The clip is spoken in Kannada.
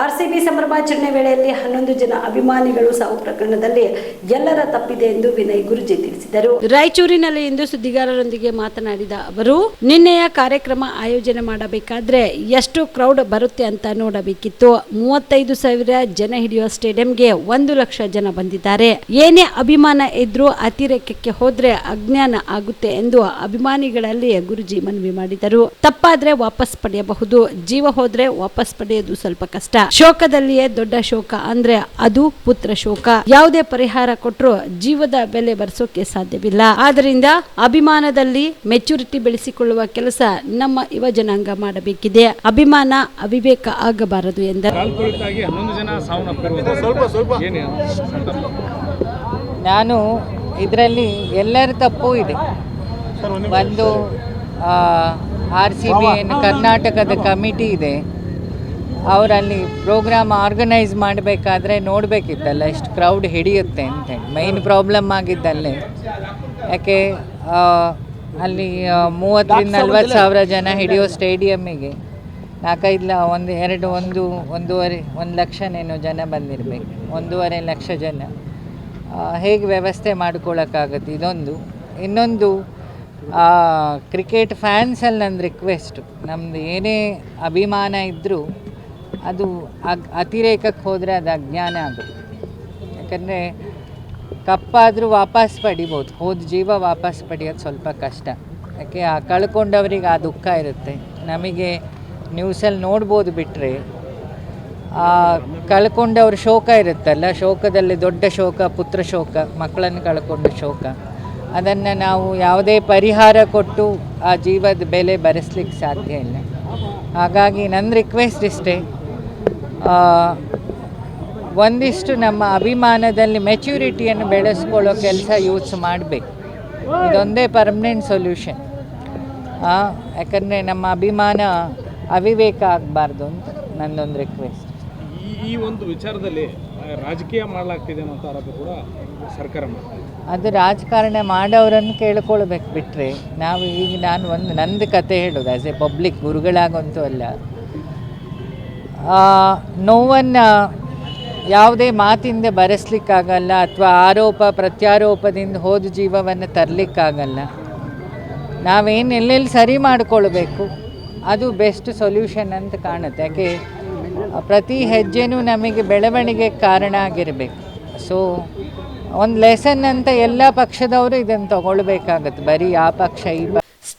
ಆರ್ಸಿಬಿ ಸಂಭ್ರಮಾಚರಣೆ ವೇಳೆಯಲ್ಲಿ ಹನ್ನೊಂದು ಜನ ಅಭಿಮಾನಿಗಳು ಸಾವು ಪ್ರಕರಣದಲ್ಲಿ ಎಲ್ಲರ ತಪ್ಪಿದೆ ಎಂದು ವಿನಯ್ ಗುರುಜಿ ತಿಳಿಸಿದರು. ರಾಯಚೂರಿನಲ್ಲಿ ಇಂದು ಸುದ್ದಿಗಾರರೊಂದಿಗೆ ಮಾತನಾಡಿದ ಅವರು, ನಿನ್ನೆಯ ಕಾರ್ಯಕ್ರಮ ಆಯೋಜನೆ ಮಾಡಬೇಕಾದ್ರೆ ಎಷ್ಟು ಕ್ರೌಡ್ ಬರುತ್ತೆ ಅಂತ ನೋಡಬೇಕಿತ್ತು. ಮೂವತ್ತೈದು ಸಾವಿರ ಜನ ಹಿಡಿಯುವ ಸ್ಟೇಡಿಯಂಗೆ ಒಂದು ಲಕ್ಷ ಜನ ಬಂದಿದ್ದಾರೆ. ಏನೇ ಅಭಿಮಾನ ಇದ್ರೂ ಅತಿರೇಕಕ್ಕೆ ಹೋದ್ರೆ ಅಜ್ಞಾನ ಆಗುತ್ತೆ ಎಂದು ಅಭಿಮಾನಿಗಳಲ್ಲಿ ಗುರುಜಿ ಮನವಿ ಮಾಡಿದರು. ತಪ್ಪಾದ್ರೆ ವಾಪಸ್ ಪಡೆಯಬಹುದು, ಜೀವ ಹೋದ್ರೆ ವಾಪಸ್ ಪಡೆಯೋದು ಸ್ವಲ್ಪ ಕಷ್ಟ. ಶೋಕದಲ್ಲಿಯೇ ದೊಡ್ಡ ಶೋಕ ಅಂದ್ರೆ ಅದು ಪುತ್ರ ಶೋಕ. ಯಾವುದೇ ಪರಿಹಾರ ಕೊಟ್ಟರು ಜೀವದ ಬೆಲೆ ಬರ್ಸೋಕೆ ಸಾಧ್ಯವಿಲ್ಲ. ಆದ್ದರಿಂದ ಅಭಿಮಾನದಲ್ಲಿ ಮೆಚುರಿಟಿ ಬೆಳೆಸಿಕೊಳ್ಳುವ ಕೆಲಸ ನಮ್ಮ ಯುವ ಜನಾಂಗ ಮಾಡಬೇಕಿದೆ. ಅಭಿಮಾನ ಅವಿವೇಕ ಆಗಬಾರದು ಎಂದರು. ನಾನು ಇದರಲ್ಲಿ ಎಲ್ಲರ ತಪ್ಪು ಇದೆ. ಒಂದು ಆರ್ ಸಿ ಬಿ ಏನು ಕರ್ನಾಟಕದ ಕಮಿಟಿ ಇದೆ. ಅವರಲ್ಲಿ ಪ್ರೋಗ್ರಾಮ್ ಆರ್ಗನೈಸ್ ಮಾಡಬೇಕಾದ್ರೆ ನೋಡಬೇಕಿತ್ತಲ್ಲ, ಎಷ್ಟು ಕ್ರೌಡ್ ಹಿಡಿಯುತ್ತೆ ಅಂತ ಮೈನ್ ಪ್ರಾಬ್ಲಮ್ ಆಗಿದ್ದಲ್ಲೇ. ಯಾಕೆ ಅಲ್ಲಿ ಮೂವತ್ತರಿಂದ ನಲ್ವತ್ತು ಸಾವಿರ ಜನ ಹಿಡಿಯೋ ಸ್ಟೇಡಿಯಮ್ಮಿಗೆ ನಾಲ್ಕೈದು ಒಂದು, ಎರಡು, ಒಂದು, ಒಂದೂವರೆ, ಒಂದು ಲಕ್ಷನೇನೋ ಜನ ಬಂದಿರಬೇಕು. ಒಂದೂವರೆ ಲಕ್ಷ ಜನ. ಹೇಗೆ ವ್ಯವಸ್ಥೆ ಮಾಡ್ಕೊಳ್ಳೋಕ್ಕಾಗುತ್ತೆ ಇದೊಂದು. ಇನ್ನೊಂದು ಕ್ರಿಕೆಟ್ ಫ್ಯಾನ್ಸಲ್ಲಿ ನನ್ನ ರಿಕ್ವೆಸ್ಟು ನಮ್ಮದು ಏನೇ ಅಭಿಮಾನ ಇದ್ದರೂ ಅದು ಅತಿರೇಕಕ್ಕೆ ಹೋದರೆ ಅದು ಅಜ್ಞಾನ ಆಗುತ್ತೆ ಯಾಕಂದರೆ ಕಪ್ಪಾದರೂ ವಾಪಸ್ ಪಡಿಬೋದು. ಹೋದ ಜೀವ ವಾಪಸ್ ಪಡೆಯೋದು ಸ್ವಲ್ಪ ಕಷ್ಟ. ಯಾಕೆ ಆ ಕಳ್ಕೊಂಡವ್ರಿಗೆ ಆ ದುಃಖ ಇರುತ್ತೆ. ನಮಗೆ ನ್ಯೂಸಲ್ಲಿ ನೋಡ್ಬೋದು ಬಿಟ್ಟರೆ ಆ ಕಳ್ಕೊಂಡವ್ರ ಶೋಕ ಇರುತ್ತಲ್ಲ, ಶೋಕದಲ್ಲಿ ದೊಡ್ಡ ಶೋಕ, ಪುತ್ರ ಶೋಕ, ಮಕ್ಕಳನ್ನು ಕಳ್ಕೊಂಡ ಶೋಕ. ಅದನ್ನು ನಾವು ಯಾವುದೇ ಪರಿಹಾರ ಕೊಟ್ಟು ಆ ಜೀವದ ಬೆಲೆ ಬರೆಸ್ಲಿಕ್ಕೆ ಸಾಧ್ಯ ಇಲ್ಲ. ಹಾಗಾಗಿ ನನ್ನ ರಿಕ್ವೆಸ್ಟ್ ಇಷ್ಟೇ. ಒಂದಿಷ್ಟು ನಮ್ಮ ಅಭಿಮಾನದಲ್ಲಿ ಮೆಚ್ಯೂರಿಟಿಯನ್ನು ಬೆಳೆಸ್ಕೊಳ್ಳೋ ಕೆಲಸ ಯೂಸ್ ಮಾಡಬೇಕು. ಇದೊಂದೇ ಪರ್ಮನೆಂಟ್ ಸೊಲ್ಯೂಷನ್ ಯಾಕಂದರೆ ನಮ್ಮ ಅಭಿಮಾನ ಅವಿವೇಕ ಆಗಬಾರ್ದು ಅಂತ ನನ್ನೊಂದು ರಿಕ್ವೆಸ್ಟ್ ಈ ಒಂದು ವಿಚಾರದಲ್ಲಿ ರಾಜಕೀಯ ಮಾಡಲಾಗ್ತಿದೆ ಅನ್ನೋ ಆರೋಪ ಕೂಡ ಸರ್ಕಾರ ಅದು ರಾಜಕಾರಣ ಮಾಡೋರನ್ನು ಕೇಳ್ಕೊಳ್ಬೇಕು ಬಿಟ್ಟರೆ ನಾವು ಈಗ ನಾನು ಒಂದು ನಂದು ಕತೆ ಹೇಳೋದು ಆ್ಯಸ್ ಎ ಪಬ್ಲಿಕ್ ಗುರುಗಳಾಗಂತೂ ಅಲ್ಲ. ನೋವನ್ನು ಯಾವುದೇ ಮಾತಿಂದ ಬರೆಸ್ಲಿಕ್ಕಾಗಲ್ಲ ಅಥವಾ ಆರೋಪ, ಪ್ರತ್ಯಾರೋಪದಿಂದ ಹೋದ ಜೀವವನ್ನು ತರಲಿಕ್ಕಾಗಲ್ಲ. ನಾವೇನು ಎಲ್ಲೆಲ್ಲಿ ಸರಿ ಮಾಡಿಕೊಳ್ಬೇಕು, ಅದು ಬೆಸ್ಟ್ ಸೊಲ್ಯೂಷನ್ ಅಂತ ಕಾಣುತ್ತೆ. ಯಾಕೆ, ಪ್ರತಿ ಹೆಜ್ಜೆನೂ ನಮಗೆ ಬೆಳವಣಿಗೆ ಕಾರಣ ಆಗಿರಬೇಕು. ಸೊ ಒಂದು ಲೆಸನ್ ಅಂತ ಎಲ್ಲ ಪಕ್ಷದವರು ಇದನ್ನು ತಗೊಳ್ಬೇಕಾಗತ್ತೆ. ಬರೀ ಆ ಪಕ್ಷ, ಈ